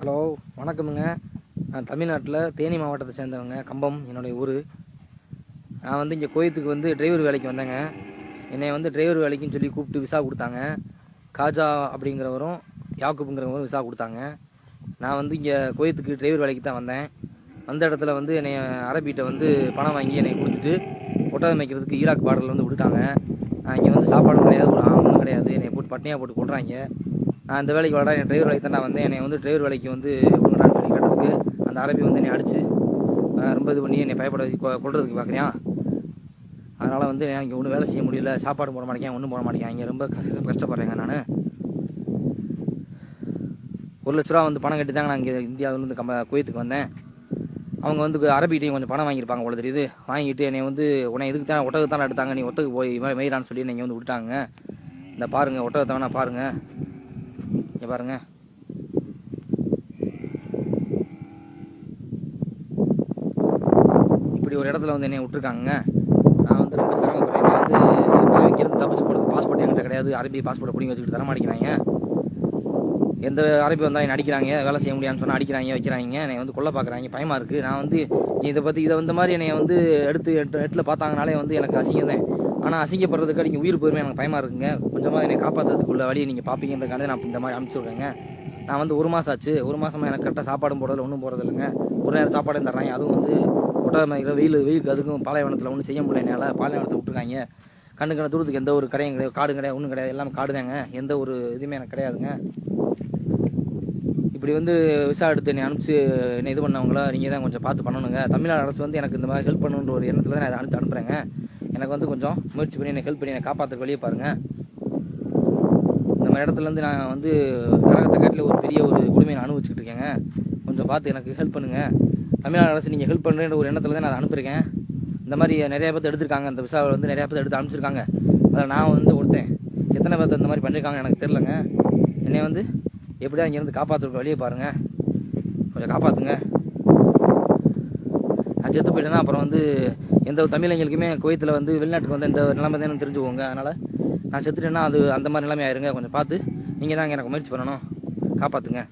Hello வணக்கமுங்க. நான் தமிழ்நாட்டில் தேனி மாவட்டத்தை சேர்ந்தவங்க கம்பம் என்னுடைய ஊர். நான் வந்து இங்கே கோயத்துக்கு வந்து டிரைவர் வேலைக்கு வந்தேங்க. என்னை வந்து டிரைவர் வேலைக்குன்னு சொல்லி கூப்பிட்டு விசா கொடுத்தாங்க. காஜா அப்படிங்கிறவரும் யாக்குப்புங்கிறவரும் விசா கொடுத்தாங்க. நான் வந்து இங்கே கோயத்துக்கு டிரைவர் வேலைக்கு தான் வந்தேன். வந்த இடத்துல வந்து என்னை அரபிகிட்ட வந்து பணம் வாங்கி என்னை கொடுத்துட்டு ஒட்டகம் வைக்கிறதுக்கு ஈராக் பாடலில் வந்து விட்டுட்டாங்க. நான் இங்கே வந்து சாப்பாடு கிடையாது ஒரு ஆவணம் கிடையாது. என்னை போட்டு பட்டினியாக போட்டு கொள்றாங்க நான் இந்த வேலைக்கு வரடா என் டிரைவர் வேலைக்கு தான் நான் வந்தேன். என்னை வந்து டிரைவர் வேலைக்கு வந்து விடுங்கடான்னு சொல்லி கேட்டதுக்கு அந்த அரபி வந்து என்னை அடித்து ரொம்ப இது பண்ணி என்னை பயப்பட வச்சு பார்க்குறேன் அதனால் வந்து எனக்கு ஒன்றும் வேலை செய்ய முடியல. சாப்பாடு போட மாட்டேங்க ஒன்றும் போட மாட்டேங்க இங்கே ரொம்ப கஷ்டப்படுறேங்க நான். ஒரு லட்ச ரூபா வந்து பணம் கட்டி தாங்க நான் இங்கே இந்தியாவிலேருந்து கம்ப குவைத்துக்கு வந்தேன். அவங்க வந்து அரபிகிட்டையும் கொஞ்சம் பணம் வாங்கியிருப்பாங்க போல தெரியுது. வாங்கிட்டு என்னை வந்து உன்னை இதுக்கு தான் ஒட்டகத்தான் எடுத்தாங்க. நீ ஒட்டக்கு போய் மெய் சொல்லி நீங்கள் வந்து விட்டாங்க இந்த பாருங்கள் ஒட்டகத்தை வேணா பாருங்கள் இங்கே பாருங்க. இப்படி ஒரு இடத்துல வந்து என்னை விட்டுருக்காங்க நான் வந்து ரொம்ப சிரமப்படுறேன். வந்து இங்கேருந்து தப்பிச்சு போகிறது பாஸ்போர்ட் என்கிட்ட கிடையாது. அரபி பாஸ்போர்ட்டை பிடிங்க வச்சுக்கிட்டு தர மாட்டேங்கிறாங்க. எந்த அரபி வந்தால் என்ன அடிக்கிறாங்க. வேலை செய்ய முடியாதுன்னு சொன்னால் அடிக்கிறாங்க வைக்கிறாங்க. என்னை வந்து கொல்ல பார்க்குறாங்க பயமாக இருக்குது நான் வந்து இதை பற்றி இதை வந்த மாதிரி என்னை வந்து எடுத்து எட்டில் பார்த்தாங்கனாலே வந்து எனக்கு அசிங்கம் தான் ஆனால் அசிங்கப்படுறதுக்கு நீங்கள் உயிர் போயிருமே எனக்கு பயமாக இருக்குங்க. கொஞ்சமாக என்னை காப்பாற்றுறதுக்குள்ள வழியை நீங்கள் பார்ப்பீங்கன்றதுக்காக நான் இந்த மாதிரி அனுப்பிச்சு விட்றேங்க. நான் வந்து ஒரு மாதம் ஆச்சு. ஒரு மாதமாக எனக்கு கரெக்டாக சாப்பாடும் போடுறதில்ல ஒன்றும் போடுறது இல்லைங்க. ஒரு நேரம் சாப்பாடும் தர்றாங்க. அதுவும் வந்து ஒட்டகமாய்க்கிற வெயில் வெயிலுக்கு அதுக்கும் பாலைவனத்தில் ஒன்றும் செய்ய முடியல என்னால். பாலைவனத்தை விட்டுருக்காங்க. கண்ணு கண்ணு தூரத்துக்கு எந்த ஒரு கடையும் கிடையாது. காடும் கிடையாது ஒன்றும் கிடையாது. எல்லாமே காடு தாங்க எந்த ஒரு இதுவுமே எனக்கு கிடையாதுங்க. இப்படி வந்து விசா எடுத்து என்னை அனுப்பிச்சு என்னை இது பண்ணவங்கள நீங்கள் தான் கொஞ்சம் பார்த்து பண்ணணுங்க. தமிழ்நாடு அரசு வந்து எனக்கு இந்த மாதிரி ஹெல்ப் பண்ணணுன்ற ஒரு எண்ணத்தில் தான் நான் அனுப்பி அனுப்புகிறேங்க எனக்கு வந்து கொஞ்சம் முயற்சி பண்ணி என்னை ஹெல்ப் பண்ணி என்னை காப்பாற்றுற வழியை பாருங்கள் இந்த மாதிரி இடத்துலேருந்து நான் வந்து கரகத்தை காட்டில் ஒரு பெரிய ஒரு கொடுமையை நான் அனுபவிச்சுக்கிட்டு இருக்கேங்க. கொஞ்சம் பார்த்து எனக்கு ஹெல்ப் பண்ணுங்கள் தமிழ்நாடு அரசு நீங்கள் ஹெல்ப் பண்ணுறேன்ற ஒரு எண்ணத்தில் தான் நான் அனுப்பியிருக்கேன். இந்த மாதிரி நிறையா பேர்த்து எடுத்திருக்காங்க. அந்த விசாவை வந்து நிறையா பேர்த்து எடுத்து அனுப்பிச்சிருக்காங்க. அதில் நான் வந்து கொடுத்தேன் எத்தனை பேர்த்து இந்த மாதிரி பண்ணியிருக்காங்க எனக்கு தெரிலங்க என்னை வந்து எப்படியா இங்கேருந்து காப்பாற்றுற வழியை பாருங்கள் கொஞ்சம் காப்பாற்றுங்க நான் செத்து போயிட்டேன்னா அப்புறம் வந்து எந்த ஒரு தமிழங்களுக்குமே குவைத்தில் வந்து வெளிநாட்டுக்கு வந்து எந்த நிலைமை தான் தெரிஞ்சுக்கோங்க. அதனால் நான் செத்துட்டேன்னா அது அந்த மாதிரி நிலைமை ஆயிருங்க கொஞ்சம் பார்த்து நீங்கள் தான் எனக்கு முயற்சி பண்ணணும். காப்பாற்றுங்க